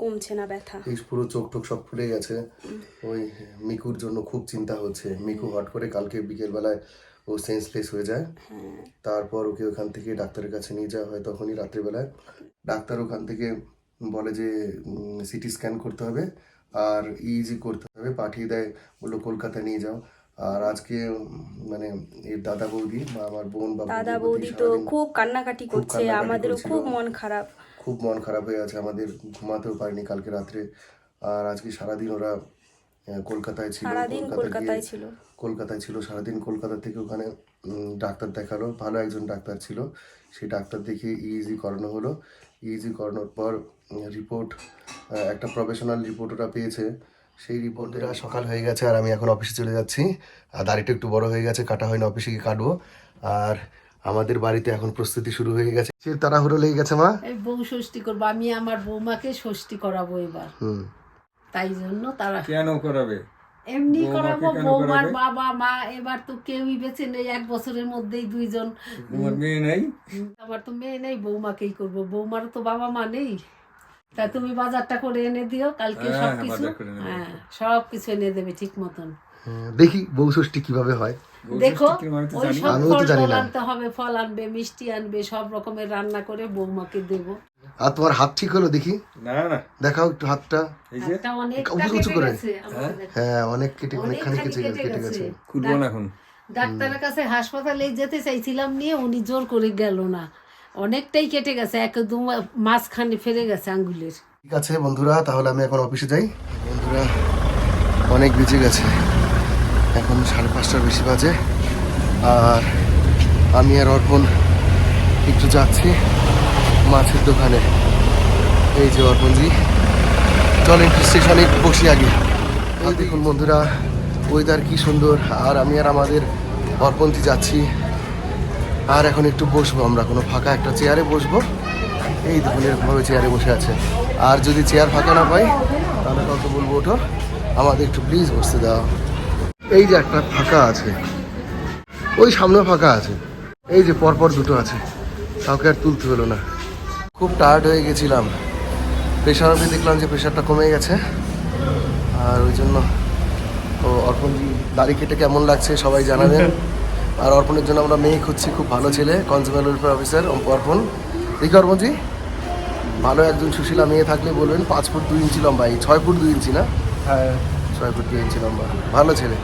কমছে না ব্যথা। পুরো চোখ টোক সব ফুলে গেছে। ওই মিকুর জন্য খুব চিন্তা হচ্ছে। মিকু হট করে কালকে বিকেল বেলায় ও সেন্সলেস হয়ে যায়। তারপর ওকে ওখান থেকে ডাক্তারের কাছে নিয়ে যাওয়া হয় তখনই রাত্রিবেলায়। ডাক্তার ওখান থেকে বলে যে সিটি স্ক্যান করতে হবে আর ইজি করতে হবে। পাঠিয়ে দেয় বলল কলকাতা নিয়ে যাও। আর আজকে মানে এর দাদা বৌদি বা আমার বোন বা দাদা বৌদি বৌদি তো খুব কান্নাকাটি করছে। আমাদেরও খুব মন খারাপ। খুব মন খারাপ হয়ে আছে। আমাদের ঘুমাতেও পারিনি কালকে রাত্রে। আর আজকে সারাদিন ওরা কলকাতায় ছিল কলকাতা কলকাতায় ছিল। কলকাতায় ছিল। সারাদিন কলকাতা থেকে ওখানে ডাক্তার দেখাল। ভালো একজন ডাক্তার ছিল। সেই ডাক্তার দেখিয়ে ইইজি করানো হলো। ইইজি করানোর পর রিপোর্ট একটা প্রফেশনাল রিপোর্ট ওরা পেয়েছে। সেই রিপোর্টেরা সকাল হয়ে গেছে আর আমি এখন অফিসে চলে যাচ্ছি। আর দাড়িটা একটু বড় হয়ে গেছে। কাটা হয়নি অফিসে গিয়ে কাটবো। আর আমাদের বাড়িতে এখন প্রস্তুতি শুরু হয়ে গেছে। সে তাড়াহুড়ো লেগে গেছে মা? এই বউ ষষ্ঠী করব আমি আমার বৌমাকে ষষ্ঠী করাবো এবার। হুম। তাই জন্য তারা কেন করাবে? এমনি করাবো বৌমার বাবা মা এবার তো কেউই বেঁচে নেই এক বছরের মধ্যেই দুইজন। তোমার মেয়ে নেই? আমার তো মেয়ে নেই বৌমাকেই করব। বৌমারও তো বাবা মা নেই। তা তুমি বাজারটা করে এনে দিও কালকে হ্যাঁ, সব কিছু বাজার করে নেব। হ্যাঁ সবকিছু এনে দেবে ঠিক মতন। হুম, দেখি বউ ষষ্ঠী কীভাবে হয়। দেখো ওই সব ফল। আনতে হবে ফল আনবে মিষ্টি আনবে সব রকমের রান্না করে বৌমাকে দেবো। আর তোমার হাত ঠিক হলো দেখি? না না দেখাও একটু হাতটা। উঁচু উঁচু করে। দেখো। হ্যাঁ? অনেক কেটে অনেকখানি কেটে কেটে কেটে গেছে। গেছে। খুলবো না এখন। ডাক্তারের কাছে হাসপাতালে যেতে চাইছিলাম নিয়ে উনি জোর করে গেল না। অনেকটাই কেটে গেছে একদম মাঝখানে ফেলে গেছে আঙ্গুলের। ঠিক আছে বন্ধুরা তাহলে আমি এখন অফিসে যাই। বন্ধুরা অনেক বেঁচে গেছে। এখন সাড়ে পাঁচটার বেশি বাজে। আর আমি আর অর্পণ একটু যাচ্ছি মাছের দোকানে। এই যে অর্পণজি। চল একটু স্টেশনে একটু বসি আগে। এই দেখুন বন্ধুরা ওয়েদার কি সুন্দর। আর আমি আর আমাদের অর্পণজি যাচ্ছি। আর এখন একটু বসবো আমরা কোনো ফাঁকা একটা চেয়ারে বসবো। এই দেখুন এরকমভাবে চেয়ারে বসে আছে। আর যদি চেয়ার ফাঁকা না পাই তাহলে কাউকে বলব ওঠো। আমাদের একটু প্লিজ বসতে দাও। এই যে একটা ফাঁকা আছে। ওই সামনে ফাঁকা আছে। এই যে পরপর দুটো আছে। কাউকে আর তুলতে হলো না। খুব টায়ার্ড হয়ে গেছিলাম। প্রেশার আমি দেখলাম যে প্রেশারটা কমে গেছে। আর ওই জন্য ও অর্পণজি দাড়ি কেটে কেমন লাগছে সবাই জানাবেন। আর অর্পণের জন্য আমরা মেয়ে খুঁজছি খুব ভালো ছেলে কনজিউমার ওয়েলফেয়ার অফিসার অর্পণ। দেখি অর্পণজি? ভালো একজন সুশীলা মেয়ে থাকলে বলবেন পাঁচ ফুট দুই ইঞ্চি লম্বা। এই ছয় ফুট দুই ইঞ্চি না? হ্যাঁ। ছয় ফুট দুই ইঞ্চি লম্বা। ভালো ছেলে।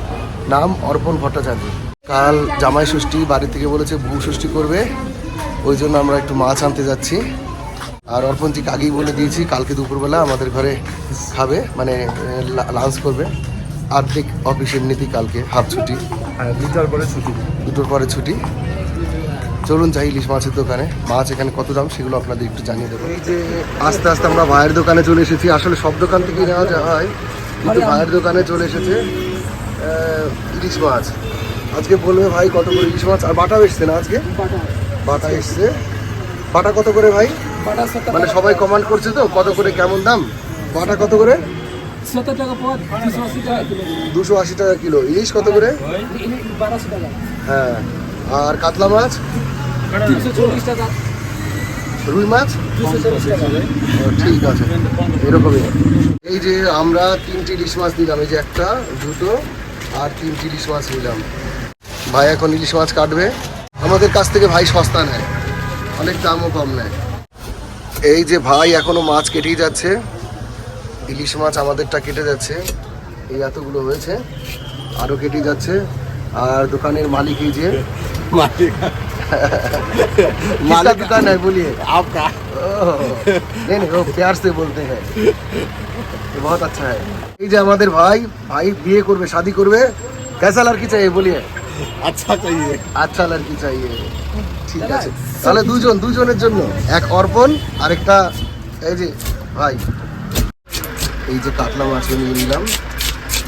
নাম অর্পণ ভট্টাচার্য। কাল জামাই ষষ্ঠী বাড়ি থেকে বলেছে বউ ষষ্ঠী করবে। ওই জন্য আমরা একটু মাছ আনতে যাচ্ছি। আর অর্পণজিকে আগেই বলে দিয়েছি কালকে দুপুরবেলা আমাদের ঘরে খাবে মানে লাঞ্চ করবে। আর্ধেক অফিস এমনিতেই কালকে হাফ ছুটি। দুটোর পরে ছুটি। দুটোর পরে ছুটি। চলুন যাই ইলিশ মাছের দোকানে। মাছ এখানে কত দাম সেগুলো আপনাদের একটু জানিয়ে দেবো। এই যে আস্তে আস্তে আমরা ভাইয়ের দোকানে চলে এসেছি। আসলে সব দোকান থেকে নেওয়া হয় কিন্তু ভাইয়ের দোকানে চলে এসেছে ইলিশ মাছ। আজকে বলবে ভাই কত করে ইলিশ মাছ আর বাটাও এসছে না আজকে? বাটা। এসছে। বাটা কত করে ভাই? মানে সবাই কমান্ড করছে তো কত করে কেমন দাম? বাটা কত করে? দুশো আশি টাকা কিলো। দুশো আশি টাকা কিলো। ইলিশ কত করে? হ্যাঁ। আর কাতলা মাছ? তিনশো চল্লিশ টাকা। রুই মাছ? ঠিক আছে। এরকমই। এই যে আমরা তিনটি ইলিশ মাছ নিলাম, এই যে একটা, দুটো, আর তিনটি ইলিশ মাছ নিলাম। ভাই এখন ইলিশ মাছ কাটবে। আমাদের কাছ থেকে ভাই সস্তা নেয়, অনেক দামও কম নেয়। এই যে ভাই এখনও মাছ কেটেই যাচ্ছে। ইলিশ মাছ আমাদেরটা কেটে যাচ্ছে। এই এতগুলো হয়েছে আরও কেটে যাচ্ছে। আর দোকানের মালিক এই যে मालिक दुकान है बोलिए आपका नहीं नहीं वो प्यार से बोलते हैं ये बहुत अच्छा है এই যে আমাদের ভাই ভাই বিয়ে করবে শাদি করবে कैसा लड़की चाहिए बोलिए আচ্ছা চাইয়ে আচ্ছা লড়কি চাইয়ে ঠিক আছে তাহলে দুজন দুজনের জন্য এক অর্পণ আরেকটা এই যে ভাই এই যে কাতলা মাছ নিয়ে নিলাম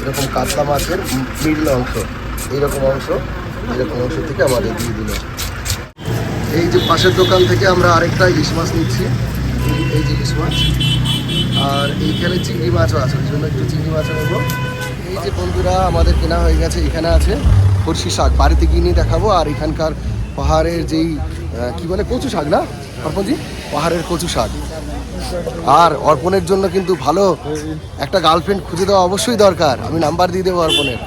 এরকম কাতলা মাছের মিডল অংশ এইরকম অংশ এরকম অংশ থেকে আমাদের দিয়ে দিল এই যে পাশের দোকান থেকে আমরা আরেকটা ইলিশ মাছ নিচ্ছি। এই- যে ইলিশ মাছ। আর এইখানে চিংড়ি মাছও আছে ওই জন্য একটু চিংড়ি মাছও নেব। এই যে বন্ধুরা আমাদের কেনা হয়ে গেছে এখানে আছে ফরসি শাক। বাড়িতে গিয়ে নিয়ে দেখাবো। আর এখানকার পাহাড়ের যেই কি বলে কচু শাক না? অর্পণজি? পাহাড়ের কচু শাক। আর অর্পণের জন্য কিন্তু ভালো একটা গার্লফ্রেন্ড খুঁজে দেওয়া অবশ্যই দরকার। আমি নাম্বার দিয়ে দেবো অর্পণের।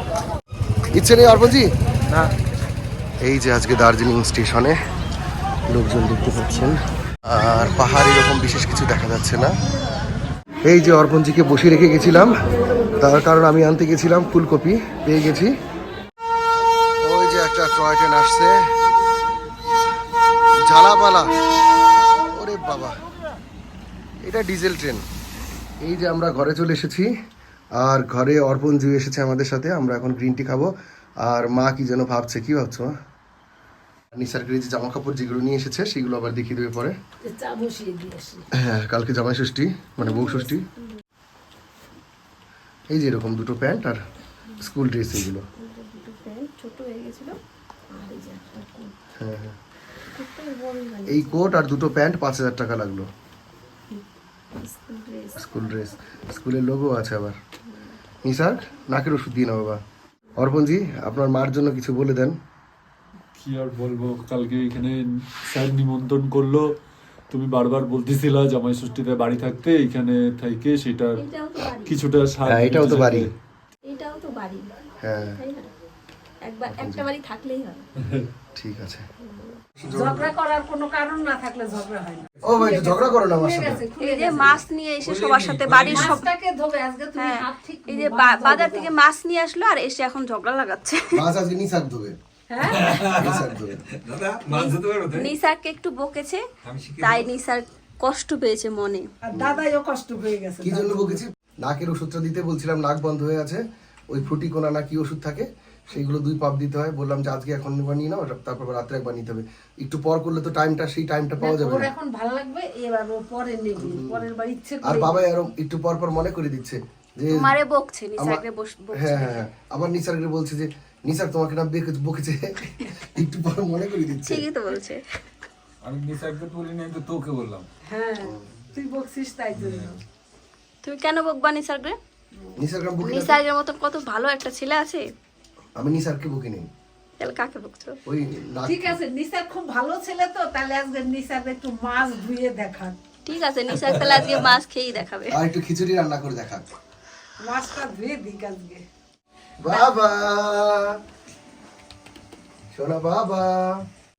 ইচ্ছে নেই অর্পণজি? না। এই যে আজকে দার্জিলিং স্টেশনে লোকজন দেখতে পাচ্ছেন। আর পাহাড় এরকম বিশেষ কিছু দেখা যাচ্ছে না। এই যে অর্পণজিকে বসিয়ে রেখে গেছিলাম, তার কারণ আমি আনতে গেছিলাম ফুলকপি, পেয়ে গেছি। ওই যে একটা টয় ট্রেন আসছে। ঝালাপালা। ওরে বাবা। এটা ডিজেল ট্রেন। এই যে আমরা ঘরে চলে এসেছি, আর ঘরে অর্পণজি এসেছে আমাদের সাথে, আমরা এখন গ্রিন টি খাব। আর মা কি যেন ভাবছে, কি ভাবছ মা? নিসার যে জামা কাপড় যেগুলো নিয়ে এসেছে সেগুলো আবার দেখিয়ে দেবে পরে। হ্যাঁ কালকে জামাই ষষ্ঠী মানে বউ ষষ্ঠী। এই যে এরকম দুটো প্যান্ট আর স্কুল ড্রেস এগুলো। হ্যাঁ হ্যাঁ এই কোট আর দুটো প্যান্ট পাঁচ হাজার টাকা লাগল। School dress. স্কুলের লোগো আছে আবার। নিসার নাকের ওষুধ দিয়ে না বাবা। অর্পণজি আপনার মার জন্য কিছু বলে দেন। কি আর বলব? কালকে এখানে স্যার নিমন্ত্রণ করল। তুমি বারবার বলতেছিলা জামাই ষষ্ঠীতে বাড়ি থাকতে এখানে থেকে সেটা এটাও তো বাড়ি। কিছুটা সাহায্য হ্যাঁ এটাও তো বাড়ি। এটাও তো বাড়ি। হ্যাঁ। একবার একটা বাড়ি থাকলেই হয় ঠিক আছে। ঝগড়া করার কোনো কারণ না থাকলে ঝগড়া হয় না। ও ভাই ঝগড়া করো না আমার সাথে। এই যে মাছ নিয়ে এসে সবার সাথে বাড়ির সব মাছটাকে ধোবে আজকে তুমি হ্যাঁ। হাত ঠিক এই যে বাজার থেকে মাছ নিয়ে আসলো আর এসে এখন ঝগড়া লাগাচ্ছে। মাছ আজকে নিসার দেবে নিসারকে একটু বকেছে তাই নিসার কষ্ট পেয়েছে মনে। দাদাইও কষ্ট হয়ে গেছে কি জন্য বকেছি? নাকের ওষুধটা দিতে বলছিলাম নাক বন্ধ হয়ে আছে। ওই ফ্রুটি কোনা না কি ওষুধ থাকে সেইগুলো দুই পাপ দিতে হয়। বললাম যে আজকে এখন একবার নিয়ে নাও তারপর রাত্রে একবার নিতে হবে। একটু পর করলে তো টাইমটা সেই টাইমটা পাওয়া যাবে ওর না। এখন ভালো লাগবে এবার ও পরে নেবে। পরের বার ইচ্ছে আর বাবা আরও একটু পর পর মনে করে দিচ্ছে যে তোমারে বকছে নিসারকে বস- হ্যাঁ হ্যাঁ হ্যাঁ। আবার নিসারকে বলছে যে নিসার তোমাকে না বেকে- বকেছে। একটু পর মনে করে দিচ্ছে। ঠিকই তো বলছে। আমি নিসারকে বলি নাই তো তোকে বললাম। হ্যাঁ তুই বকছিস তাই জন্য তুমি কেন বকবা নিসারকে? নিসার গ্রাম বকি না তো? মতন কত ভালো একটা ছেলে আছে। আমি নিসারকে বকি নেই। তাহলে কাকে বকছো? ওই ঠিক আছে নিসার খুব ভালো ছেলে তো তাহলে আজকে নিসার একটু মাছ ধুয়ে দেখান। ঠিক আছে নিসার তাহলে আজকে মাছ খেয়েই দেখাবে। আর একটু খিচুড়ি রান্না করে দেখা মাছটা ধুয়ে দিক আজকে। বাবা। শোনা বাবা।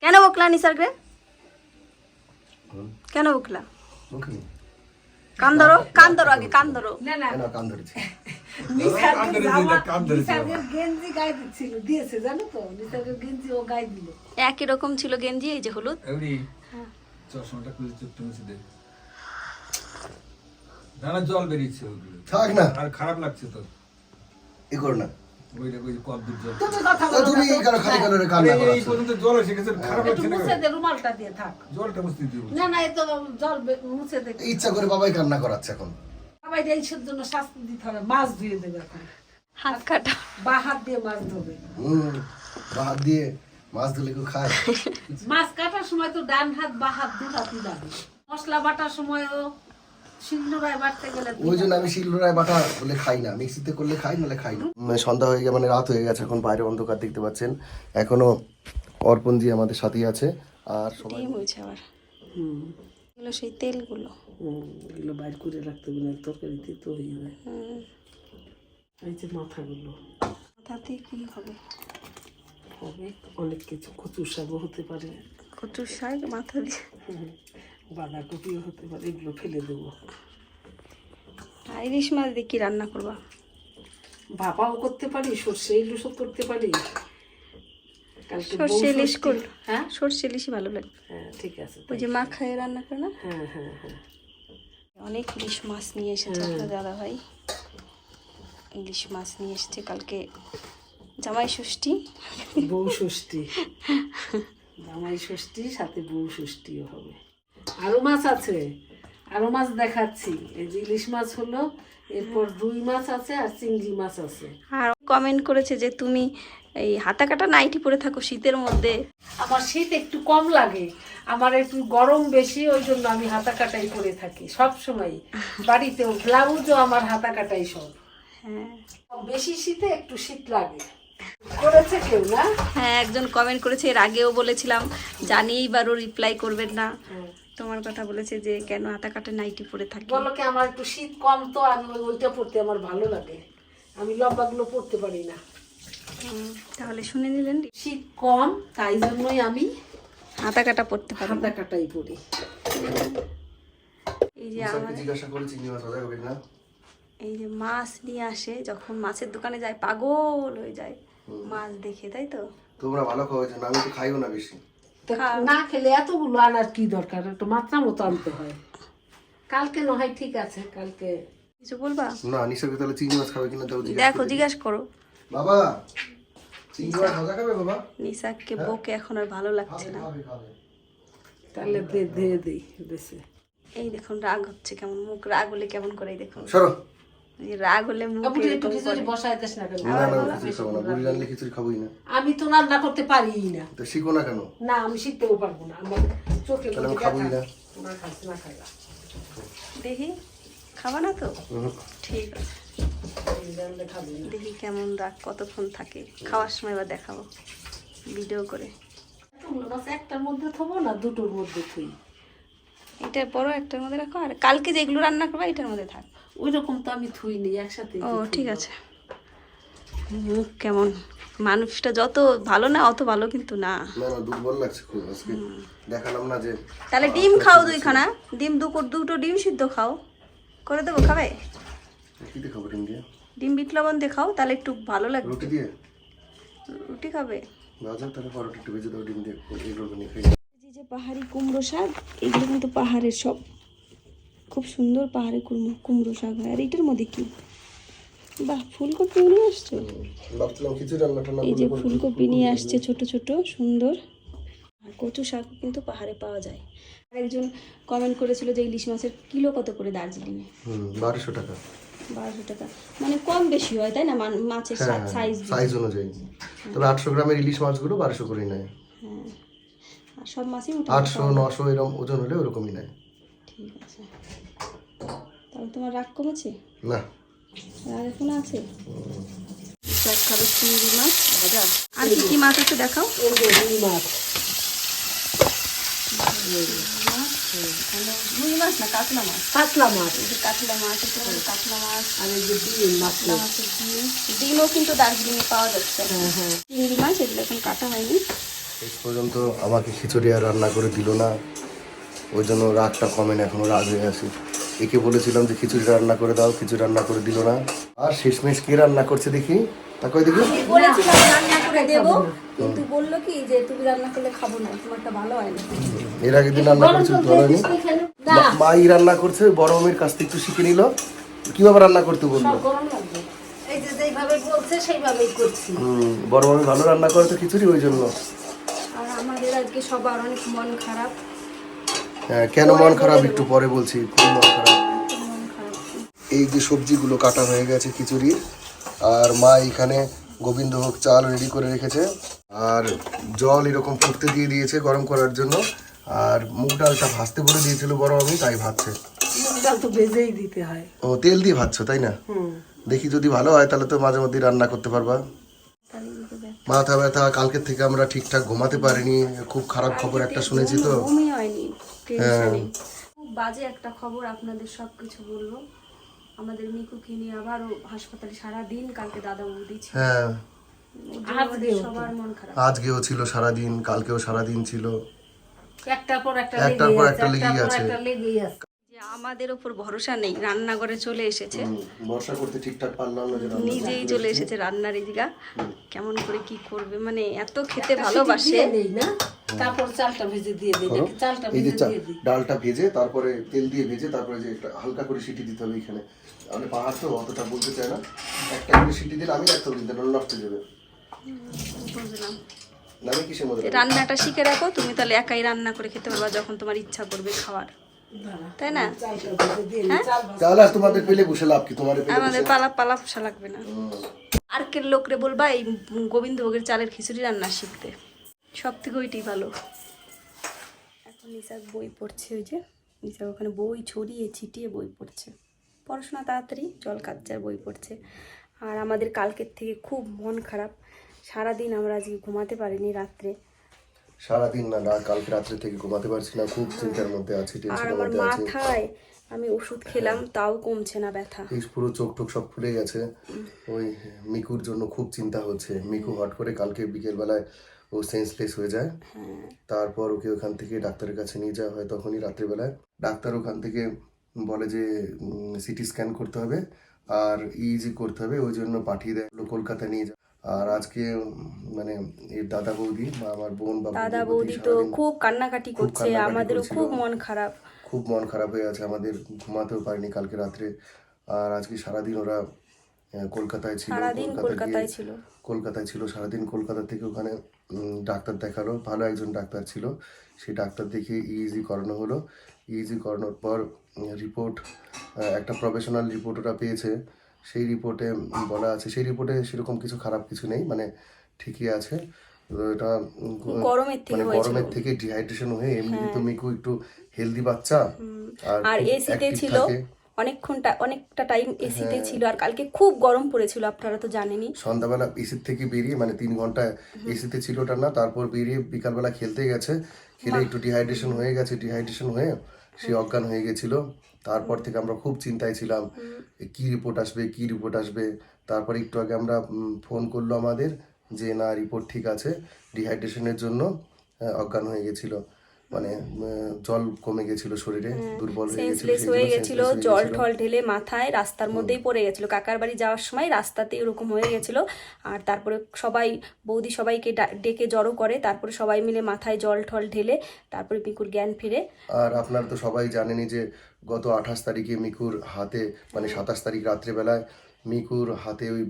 কেন বকলা নিসারকে কেন বকলা? কান ধরো কান ধরো আগে কান ধরো। না না। কান ধরেছে? একই রকম ছিল গেঞ্জি এই যে হলুদ। চশমাটা খুলে না না জল বেরিয়েছে থাক না। আর খারাপ লাগছে তো। এ কর না। দে ইচ্ছা করে বাবাই কান্না করাচ্ছে এখন। এইসব জন্য শাস্তি দিতে হবে মাছ ধুয়ে দেবে এখন। হাত কাটা। বা হাত দিয়ে মাছ ধোবে। হুম বা হাত দিয়ে মাছ ধুলে কেউ খায়। মাছ কাটার সময় তো ডান হাত বা হাত দু হাতই লাগে মশলা বাটার সময়ও ওই জন্য আমি শিলনোড়ায় বাটা বলে খাই না। মিক্সিতে করলে খাই নাহলে খাই না। সন্ধ্যা হয়ে গেছে মানে রাত হয়ে গেছে এখন বাইরে অন্ধকার দেখতে পাচ্ছেন। এখনও অর্পণজি আমাদের সাথেই আছে। আর সবাই হয়েছে আবার। এগুলো সেই তেলগুলো। এগুলো বাইর করে রাখতে হবে না তরকারিতে তো হয়ে যাবে। এই যে মাথাগুলো। তাতে কি হবে? হবে অনেক কিছু। কচু শাকও হতে পারে। কচুর শাক মাথা দিয়ে। বাঁধাকপিও হতে পারে এগুলো ফেলে দেবো। ইলিশ মাছ দিয়ে কি রান্না করবা? ভাপাও করতে পারি সর্ষে ইলিশও করতে পারি। সর্ষে ইলিশ। করল? হ্যাঁ? সর্ষে ইলিশই ভালো লাগে। হ্যাঁ ঠিক আছে ওই যে মা খায় রান্না করে না? হ্যাঁ হ্যাঁ হ্যাঁ। অনেক ইলিশ মাছ নিয়ে এসেছে আপনার দাদা ভাই। ইলিশ মাছ নিয়ে এসেছে কালকে জামাই ষষ্ঠী। বউ ষষ্ঠী। জামাই ষষ্ঠী সাথে বউ ষষ্ঠীও হবে। আরও মাছ আছে। আরও মাছ দেখাচ্ছি। এই যে ইলিশ মাছ হলো এরপর রুই মাছ আছে আর চিংড়ি মাছ আছে। আর কমেন্ট করেছে যে তুমি এই হাতা কাটা নাইটি পরে থাকো শীতের মধ্যে। আমার শীত একটু কম লাগে। আমার একটু গরম বেশি ওই জন্য আমি হাতা কাটাই পরে থাকি সব সময় বাড়িতেও ব্লাউজও আমার হাতা কাটাই সব। হ্যাঁ। বেশি শীতে একটু শীত লাগে। করেছে কেউ না? হ্যাঁ একজন কমেন্ট করেছে এর আগেও বলেছিলাম জানিয়েই বারো রিপ্লাই করবেন না। তোমার কথা বলেছে যে কেন আতা কাটা নাইটি পরে থাকি? বলো কি আমার একটু শীত কম তো আমি ওইটা পড়তে আমার ভালো লাগে। আমি লম্বাগুলো পড়তে পারি না। তাহলে শুনে নিলেন শীত কম তাই জন্যই আমি আতা কাটা পড়তে পারি হাতা কাটাই পড়ি এই যে আমার জিজ্ঞাসা করে চিংড়ি মাছ ভাজা হবে না? এই যে মাছ নিয়ে আসে যখন মাছের দোকানে যায় পাগল হয়ে যায় মাছ দেখে তাই তো? তোমরা ভালো খাওয়া জন্য আমি তো খাইও না বেশি। তো না খেলে এতগুলো আনার কি দরকার? একটু মাত্রা মতো আনতে হয়। কালকে না হয় ঠিক আছে কালকে। কিছু বলবা? না নিশাকে তাহলে চিংড়ি মাছ খাবে কিনা তাও দেখো। জিজ্ঞাসা করো। বাবা চিংড়ি মাছ ভাজা খাবে বাবা? নিশাককে বকে এখন আর ভালো লাগছে না। তাহলে দে দিই বেশি। এই দেখুন রাগ হচ্ছে কেমন মুখ রাগ হলে কেমন করে এই দেখুন। সরো। রাগ হলে আমি তো রান্না করতে পারি না। তো শিখো না কেন? না আমি শিখতেও পারব না। আমার চোখে তাহলে খাবোই না। না খাস না খাইবা? দেখি খাবা না তো? ঠিক আছে। দেখি কেমন রাগ কতক্ষণ থাকে। খাওয়ার সময় বা দেখাবো। ভিডিও করে। একটার মধ্যে থবো না দুটোর মধ্যে থুই। এটা বড় একটার মধ্যে রাখো আর কালকে যেগুলো রান্না করবে এটার মধ্যে থাক। ওই রকম তো আমি থুই নি একসাথে ও ঠিক আছে। মুখ কেমন? মানুষটা যত ভালো না অত ভালো কিন্তু না। না না দুর্বল লাগছে খুব আজকে। দেখালাম না যে তাহলে ডিম খাও দুইখানা। ডিম দুটো দুটো ডিম সিদ্ধ খাও। করে দেবো খাবে? কি দিয়ে খাব ডিম দিয়ে? ডিম বিট লবণ দিয়ে খাও তাহলে একটু ভালো লাগবে রুটি দিয়ে? রুটি খাবে। ভাজা তাহলে পরোটা একটু ভেজে দাও ডিম দিয়ে এগুলো বানিয়ে খাই। এই যে পাহাড়ি কুমড়ো শাক এগুলো কিন্তু পাহাড়ের সব। খুব সুন্দর পাহাড়ি কুমড়ো কুমড়ো শাক হয়। আর এটার মধ্যে কি? বাহ ফুলকপি নিয়ে আসছো? এই যে ফুলকপি নিয়ে আসছে ছোট ছোট সুন্দর। আর কচু শাক কিন্তু পাহাড়ে পাওয়া যায়। আরেকজন কমেন্ট করেছিল যে ইলিশ মাছের কিলো কত করে দার্জিলিংয়ে? বারোশো টাকা। বারোশো টাকা। মানে কম বেশি হয় তাই না? মাছের হ্যাঁ সাইজ সাইজ অনুযায়ী। তবে আটশো গ্রামের ইলিশ মাছগুলো বারোশো করেই নেয়। হ্যাঁ। সব মাছই মোটামুটি আটশো নশো এরকম ওজন হলে ওরকমই নেয়। ঠিক আছে। তাহলে তোমার রাগ কমেছে? না। রাগ এখন আছে? শাক খাবে চিংড়ি মাছ ভাজা। আর কি কি মাছ আছে দেখাও? রুই মাছ। রুই মাছ না কাতলা মাছ? কাতলা মাছ। কাতলা মাছ কাতলা মাছ। আর এই যে ডিম মাছ মাছের ডিম। ডিমও কিন্তু দার্জিলিংয়ে পাওয়া যাচ্ছে। হ্যাঁ হ্যাঁ। চিংড়ি মাছ এগুলো এখন কাটা হয়নি। শেষ পর্যন্ত আমাকে খিচুড়ি আর রান্না করে দিল না। ওই জন্য রাগটা কমে না এখনও রাগ হয়ে আছি। একে বলেছিলাম যে খিচুড়ি রান্না করে দাও খিচুড়ি রান্না করে দিল না। আর শেষমেশ কে রান্না করছে দেখি? তাকে দেখি? বলেছিলাম রান্না করে দেবো কিন্তু বলল কি যে তুমি রান্না করলে খাব না তোমারটা ভালো হয় না। এর আগের দিন রান্না করছে ধরো নি না মাই রান্না করছে বড় মেয়ের কাছ থেকে একটু শিখে নিল। কীভাবে রান্না করতে বলল? এই যে যেইভাবে বলছে সেইভাবেই করছি। বড় মামি ভালো রান্না করে তো খিচুড়ি ওই জন্য। আমাদের আজকে সবার অনেক মন খারাপ। হ্যাঁ কেন মন খারাপ? একটু পরে বলছি খুব মন খারাপ। এই যে সবজিগুলো কাটা হয়ে গেছে খিচুড়ির আর মা এখানে গোবিন্দভোগ চাল রেডি করে রেখেছে আর জল এরকম ফুটতে দিয়ে দিয়েছে গরম করার জন্য আর মুগ ডালটা ভাজতে বলে দিয়েছিল বড় আমি তাই ভাজছে। ডাল তো ভেজেই দিতে হয়। ও তেল দিয়ে ভাজছো তাই না? দেখি যদি ভালো হয় তাহলে তো মাঝে মধ্যে রান্না করতে পারবা। মাথা ব্যথা কালকে থেকে আমরা ঠিকঠাক ঘুমাতে পারিনি। খুব খারাপ খবর একটা শুনেছি তো। ঘুমই হয়নি টেনশনে খুব বাজে একটা খবর আপনাদের সব কিছু বলব। আমাদের মিকুকে নিয়ে আবারও হাসপাতালে সারা দিন কালকে দাদা বৌদি ছিল হ্যাঁ। সবার মন খারাপ। আজকেও ছিল সারাদিন কালকেও সারাদিন ছিল। একটার পর একটা একটার লেগেই পর আছে, একটা। একটা আমাদের উপর ভরসা নেই রান্নাঘরে চলে এসেছে। বর্ষা করতে ঠিকঠাক পারলাম না যে নিজেই চলে এসেছে। রান্নার এদিকা। কেমন করে কি করবে মানে এত খেতে ভালোবাসে। নেই না? তারপর চালটা ভেজে দিয়ে দিই চালটা ভেজে দিয়ে দিই। ডালটা ভেজে তারপরে তেল দিয়ে ভেজে তারপরে যে একটা হালকা করে সিটি দিতে হবে এখানে। মানে পাহাড় তো অতটা বলতে চায় না। একটা করে সিটি দিলে আমি রাখতে হবে কিন্তু নষ্ট হয়ে যাবে। বুঝলাম। না আমি কিসের মধ্যে এই রান্নাটা শিখে রাখো তুমি তাহলে একাই রান্না করে খেতে পারবা যখন তোমার ইচ্ছা করবে খাওয়ার। তাই না? ভাজা তাহলে তোমাদের পেলে বসে লাভ কি? তোমার পেলে আমাদের পালা পালা পোষা লাগবে না। আর্কের লোকরে বলবা এই গোবিন্দভোগের চালের খিচুড়ি রান্না শিখতে। সব থেকে ওইটাই ভালো। এখন নিশাক বই পড়ছে ওই যে নিশাক ওখানে বই ছড়িয়ে ছিটিয়ে বই পড়ছে। পড়াশোনা তাড়াতাড়ি জল কাচ্চার বই পড়ছে। আর আমাদের কালকের থেকে খুব মন খারাপ। সারাদিন আমরা আজকে ঘুমাতে পারিনি রাত্রে। সারাদিন না রাত কালকে রাত্রে থেকে ঘুমাতে পারছি না খুব চিন্তার মধ্যে আছি টেনশনের মধ্যে আছি। মাথায় আমি ওষুধ খেলাম তাও কমছে না ব্যথা। এই পুরো চোখ টোক সব ফুলে গেছে। ওই মিকুর জন্য খুব চিন্তা হচ্ছে। মিকু হট করে কালকে বিকেল বেলায় ও সেন্সলেস হয়ে যায়। তারপর ওকে ওখান থেকে ডাক্তারের কাছে নিয়ে যাওয়া হয় তখনই রাত্রিবেলায়। ডাক্তার ওখান থেকে বলে যে সিটি স্ক্যান করতে হবে। আর ইজি করতে হবে ওই জন্য পাঠিয়ে দেয়। কলকাতা নিয়ে যায় আর আজকে মানে এর দাদা বৌদি বা আমার বোন বা দাদা বৌদি তো খুব কান্নাকাটি করছে আমাদেরও খুব মন খারাপ। খুব মন খারাপ হয়ে আছে আমাদের ঘুমাতেও পারিনি কালকে রাত্রে। আর আজকে সারাদিন ওরা কলকাতায় ছিল কলকাতায় ছিল। কলকাতায় ছিল সারাদিন কলকাতা থেকে ওখানে ডাক্তার দেখাল ভালো একজন ডাক্তার ছিল। সেই ডাক্তার দেখে ইজি করানো হলো। ইজি করানোর পর রিপোর্ট একটা প্রফেশনাল রিপোর্ট ওরা পেয়েছে। সেই রিপোর্টে বলা আছে। সেই রিপোর্টে সেরকম কিছু খারাপ কিছু নেই মানে ঠিকই আছে। এটা গরমের থেকে মানে গরমের থেকে ডিহাইড্রেশন হয়ে তো মিকু একটু হেলদি বাচ্চা আর এসিতে ছিল অনেকক্ষণটা অনেকটা টাইম এসিতে ছিল আর কালকে খুব গরম পড়েছিল আপনারা তো জানেনই। সন্ধ্যাবেলা এসির থেকে বেরিয়ে মানে তিন ঘণ্টা এসিতে ছিল ওটা না তারপর বেরিয়ে বিকালবেলা খেলতে গেছে। খেলে একটু ডিহাইড্রেশন হয়ে গেছে ডিহাইড্রেশন হয়ে সে অজ্ঞান হয়ে গেছিল। তারপর থেকে আমরা খুব চিন্তায় ছিলাম কি রিপোর্ট আসবে, কি রিপোর্ট আসবে। তারপর একটু আগে আমরা ফোন করল আমাদের যে না রিপোর্ট ঠিক আছে ডিহাইড্রেশনের জন্য অজ্ঞান হয়ে গেছিল। মানে জল কমে গেছিল শরীরে দুর্বল হয়ে গেছিল হয়ে গেছিল জল। ঠল ঢেলে মাথায় রাস্তার মধ্যেই পড়ে গেছিল। কাকার বাড়ি যাওয়ার সময় রাস্তাতে এরকম হয়ে গেছিল। আর তারপরে সবাই বৌদি সবাইকে ডেকে জড়ো করে তারপরে সবাই মিলে মাথায় জল ঠল ঢেলে তারপরে পিকুর জ্ঞান ফিরে। আর আপনারা তো সবাই জানেনই যে গত আঠাশ তারিখে মিকুর হাতে মানে সাতাশ তারিখ রাত্রেবেলায় মিকুর হাতে ওই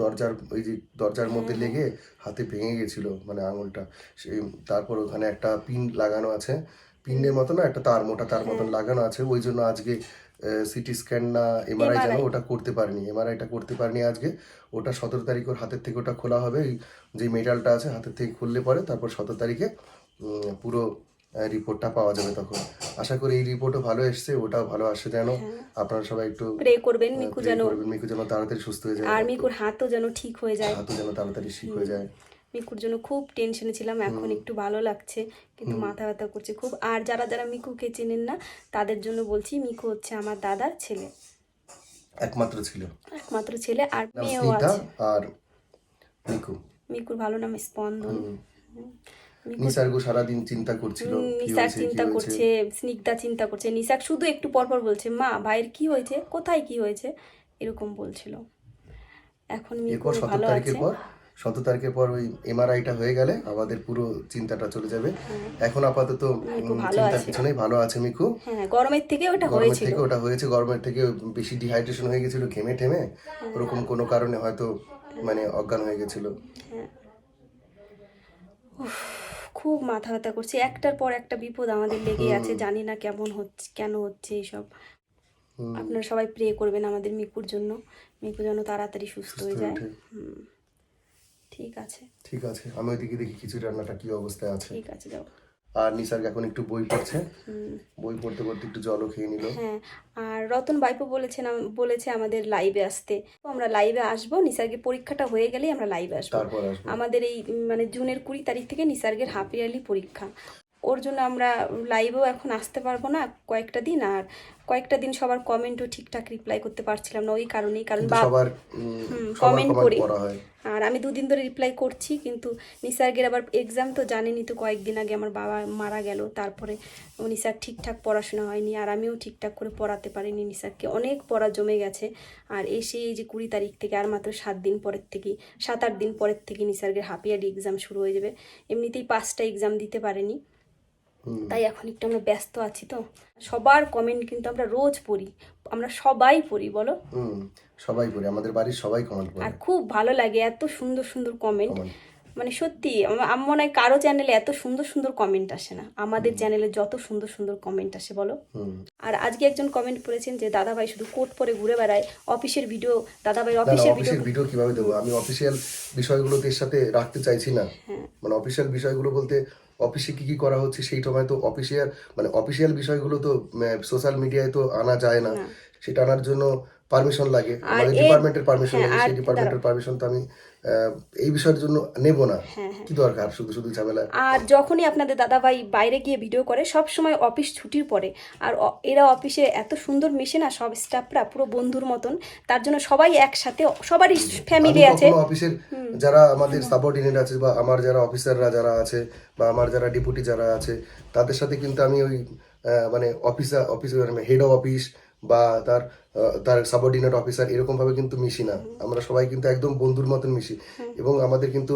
দরজার ওই যে দরজার মধ্যে লেগে হাতে ভেঙে গেছিল মানে আঙুলটা। সেই তারপর ওখানে একটা পিন লাগানো আছে। পিনের মতো না একটা তার মোটা তার মতন লাগানো আছে। ওই জন্য আজকে সিটি স্ক্যান না এমআরআই যেন ওটা করতে পারিনি। এমআরআইটা করতে পারিনি আজকে। ওটা সতেরো তারিখ ওর হাতের থেকে ওটা খোলা হবে। যে মেটালটা আছে হাতের থেকে খুললে পরে তারপর সতেরো তারিখে পুরো রিপোর্টটা পাওয়া যাবে তখন। আশা করি এই রিপোর্টও ভালো এসছে ওটাও ভালো আসে যেন আপনারা সবাই একটু প্রে করবেন মিকু যেন করবেন মিকু যেন তাড়াতাড়ি সুস্থ হয়ে যায়। আর মিকুর হাতও যেন ঠিক হয়ে যায়। হাতও যেন তাড়াতাড়ি ঠিক হয়ে যায়। মিকুর জন্য খুব টেনশনে ছিলাম এখন একটু ভালো লাগছে কিন্তু মাথা ব্যথা করছে খুব। আর যারা যারা মিকুকে চেনেন না তাদের জন্য বলছি মিকু হচ্ছে আমার দাদার ছেলে। একমাত্র ছিল। একমাত্র ছেলে আর মেয়েও আছে। আর মিকু। মিকুর ভালো নাম স্পন্দন। নিসার্গ সারাদিন চিন্তা করছিল কি চিন্তা করছে স্নিগ্ধা চিন্তা করছে নিসাক শুধু একটু পরপর বলছে মা ভাইয়ের কি হয়েছে? কোথায় কি হয়েছে? এরকম বলছিল। এখন এরপর সতেরো তারিখের পর সতেরো তারিখের পর ওই এমআরআইটা হয়ে গেলে আমাদের পুরো চিন্তাটা চলে যাবে। এখন আপাতত চিন্তার আছে। কিছু নেই ভালো আছে মিকু হ্যাঁ গরমের থেকে ওটা গরমের থেকে ওটা হয়েছে গরমের থেকে বেশি ডিহাইড্রেশন হয়ে গেছিল ঘেমে ঠেমে ওরকম কোনো কারণে হয়তো মানে অজ্ঞান হয়ে গেছিল। খুব মাথা ব্যথা করছে। একটার পর একটা বিপদ আমাদের লেগে আছে জানি না কেমন হচ্ছে কেন হচ্ছে এইসব আপনারা সবাই প্রে করবেন আমাদের মিকুর জন্য। মিকু যেন তাড়াতাড়ি সুস্থ হয়ে যায়। হুম। ঠিক আছে। ঠিক আছে আমি ওইদিকে দেখি খিচুড়ি রান্নাটা কি অবস্থায় আছে। ঠিক আছে যাও। আর নিসার্গ এখন একটু বই পড়ছে। বই পড়তে পড়তে একটু জলও খেয়ে নিল। হ্যাঁ আর রতন বাইপো বলেছেন বলেছে আমাদের লাইভে আসতে। তো আমরা লাইভে আসব নিসার্গের পরীক্ষাটা হয়ে গেলেই আমরা লাইভে আসব। আমাদের এই মানে জুনের কুড়ি তারিখ থেকে নিসার্গের হাফ ইয়ারলি পরীক্ষা। ওর জন্য আমরা লাইভেও এখন আসতে পারব না কয়েকটা দিন আর কয়েকটা দিন সবার কমেন্টও ঠিকঠাক রিপ্লাই করতে পারছিলাম না ওই কারণেই কারণ সবার কমেন্ট করি। আর আমি দুদিন ধরে রিপ্লাই করছি কিন্তু নিসার্গের আবার এক্সাম তো জানেনি তো কয়েকদিন আগে আমার বাবা মারা গেল তারপরে নিসার ঠিকঠাক পড়াশোনা হয়নি আর আমিও ঠিকঠাক করে পড়াতে পারিনি নিসারকে অনেক পড়া জমে গেছে আর এসে এই যে কুড়ি তারিখ থেকে আর মাত্র সাত দিন পরের থেকে সাত আট দিন পরের থেকে নিসার্গের হাফ ইয়ারলি এক্সাম শুরু হয়ে যাবে এমনিতেই পাঁচটা এক্সাম দিতে পারেনি। তাই এখন একটু আমরা ব্যস্ত আছি তো। সবার কমেন্ট কিন্তু আমরা রোজ পড়ি। আমরা সবাই পড়ি বলো? সবাই পড়ি। আমাদের বাড়ির সবাই কমেন্ট করে আর খুব ভালো লাগে এত সুন্দর সুন্দর কমেন্ট মানে সত্যি আমার মনে হয় কারও চ্যানেলে এত সুন্দর সুন্দর কমেন্ট আসে না। আমাদের চ্যানেলে যত সুন্দর সুন্দর কমেন্ট আসে বলো? আর আজকে একজন কমেন্ট করেছেন যে দাদাভাই শুধু কোট পরে ঘুরে বেড়ায়। অফিসের ভিডিও দাদাভাই না না অফিসের ভিডিও ভিডিও কীভাবে দেবো? আমি অফিসিয়াল বিষয়গুলোতে সাথে রাখতে চাইছি না। হ্যাঁ। মানে অফিসিয়াল বিষয়গুলো বলতে অফিসে কি কি করা হচ্ছে সেই সময় তো অফিসিয়াল মানে অফিসিয়াল বিষয়গুলো তো সোশ্যাল মিডিয়ায় তো আনা যায় না। সেটা আনার জন্য পারমিশন লাগে। আমাদের ডিপার্টমেন্টের পারমিশন হ্যাঁ, লাগে। সেই ডিপার্টমেন্টের পারমিশন তো আমি এই বিষয়ের জন্য নেব না। হ্যাঁ, কি দরকার? শুধু শুধু ঝামেলা? আর যখনই আপনাদের দাদা ভাই বাইরে গিয়ে ভিডিও করে সব সময় অফিস ছুটির পরে। আর এরা অফিসে এত সুন্দর মেশে না সব স্টাফরা পুরো বন্ধুর মতন। তার জন্য সবাই একসাথে সবারই ফ্যামিলি আছে। অফিসের যারা আমাদের সাবঅর্ডিনেট আছে বা আমার যারা অফিসাররা যারা আছে বা আমার যারা ডেপুটি যারা আছে তাদের সাথে কিন্তু আমি ওই মানে officer officer head of office বা তার তার সাবঅর্ডিনেট অফিসার এরকম ভাবে কিন্তু মিশি না। আমরা সবাই কিন্তু একদম বন্ধুর মতন মিশি। এবং আমাদের কিন্তু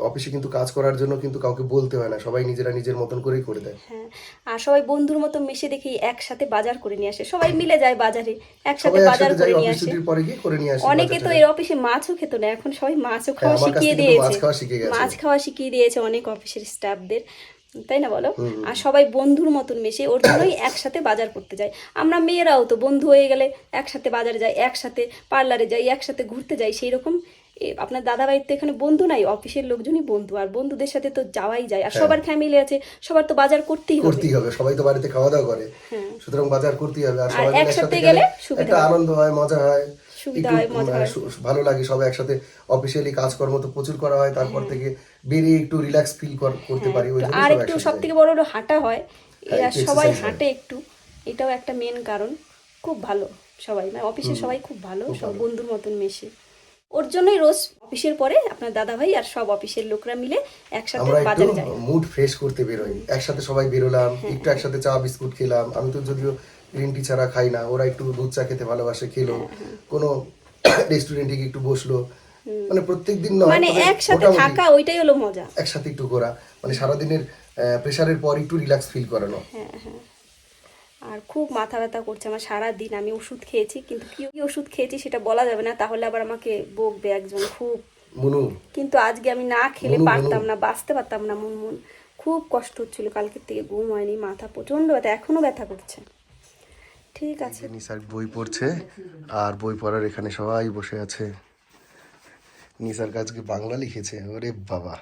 অফিসে কিন্তু কাজ করার জন্য কিন্তু কাউকে বলতে হয় না। সবাই নিজেরা নিজের মতন করেই করে দেয়। হ্যাঁ আর সবাই বন্ধুর মতো মিশে দেখি একসাথে বাজার করে নিয়ে আসে। সবাই মিলে যায় বাজারে একসাথে বাজার করে নিয়ে আসে। পরে গিয়ে করে নিয়ে আসে অনেকে তো। এর অফিসে মাছও খেত না এখন সবাই মাছও খাওয়া হ্যাঁ, কাছ শিখিয়ে দিয়েছে। খাওয়া। মাছ খাওয়া শিখিয়ে দিয়েছে অনেক অফিসের স্টাফদের তাই না বলো? আর সবাই বন্ধুর মতন মেশে ওর জন্যই একসাথে বাজার করতে যায়। আমরা মেয়েরাও তো বন্ধু হয়ে গেলে একসাথে বাজারে যাই একসাথে পার্লারে যাই একসাথে ঘুরতে যাই সেই রকম আপনার দাদা বাড়ির তো এখানে বন্ধু নাই অফিসের লোকজনই বন্ধু আর বন্ধুদের সাথে তো যাওয়াই যায়। আর সবার ফ্যামিলি আছে সবার তো বাজার করতেই হবে। করতেই হবে সবাই তো বাড়িতে খাওয়া দাওয়া করে সুতরাং বাজার করতেই হবে আর হ্যাঁ। সবাই একসাথে গেলে সুবিধা একটা আনন্দ হয় মজা হয়। সুবিধা হয়, মজা মানে, হয়। ভালো লাগে সবাই একসাথে অফিসিয়ালি কাজকর্ম তো প্রচুর করা হয় তারপর থেকে বেরিয়ে একটু রিল্যাক্স ফিল করতে পারি ওই হ্যাঁ, আর একটু একসাথে। সব থেকে বড় হলো হাঁটা হয় এরা সবাই হাঁটে একটু এটাও একটা মেন কারণ খুব ভালো সবাই মানে অফিসে সবাই খুব ভালো সব বন্ধুর মতন মেশে। ওর জন্যই রোজ অফিসের পরে আপনার দাদা ভাই আর সব অফিসের লোকরা মিলে একসাথে বাজারে যায় মুড ফ্রেশ করতে বেরোই একসাথে সবাই বেরোলাম একটু একসাথে চা বিস্কুট খেলাম আমি তো যদিও গ্রিন টি ছাড়া খাই না। ওরা একটু দুধ চা খেতে ভালোবাসে খেলো। হ্যাঁ, কোনো রেস্টুরেন্টে গিয়ে একটু বসল। মানে প্রত্যেকদিন নয় মানে একসাথে থাকা ওইটাই হলো মজা। একসাথে একটু ঘোরা। মানে সারাদিনের প্রেশারের পর একটু রিল্যাক্স ফিল করানো। হ্যাঁ হ্যাঁ। আর খুব মাথা ব্যথা করছে আমার সারা দিন আমি ওষুধ খেয়েছি কিন্তু কি কি ওষুধ খেয়েছি সেটা বলা যাবে না। তাহলে আবার আমাকে বকবে একজন খুব। মুনু। কিন্তু আজকে আমি না খেলে। পারতাম না বাঁচতে পারতাম না মন মন খুব কষ্ট হচ্ছিল। কালকের থেকে ঘুম হয়নি মাথা প্রচণ্ড ব্যথা এখনও ব্যথা করছে। ঠিক আছে। নিসার বই পড়ছে আর বই পড়ার এখানে সবাই বসে আছে। নিসার কাজকে বাংলা লিখেছে, ওরে বাবা।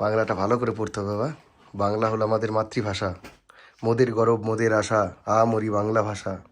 বাংলাটা ভালো করে পড়তে হবে বাবা। বাংলা হলো আমাদের মাতৃভাষা। মোদের গরব, মোদের আশা আ মরি বাংলা ভাষা।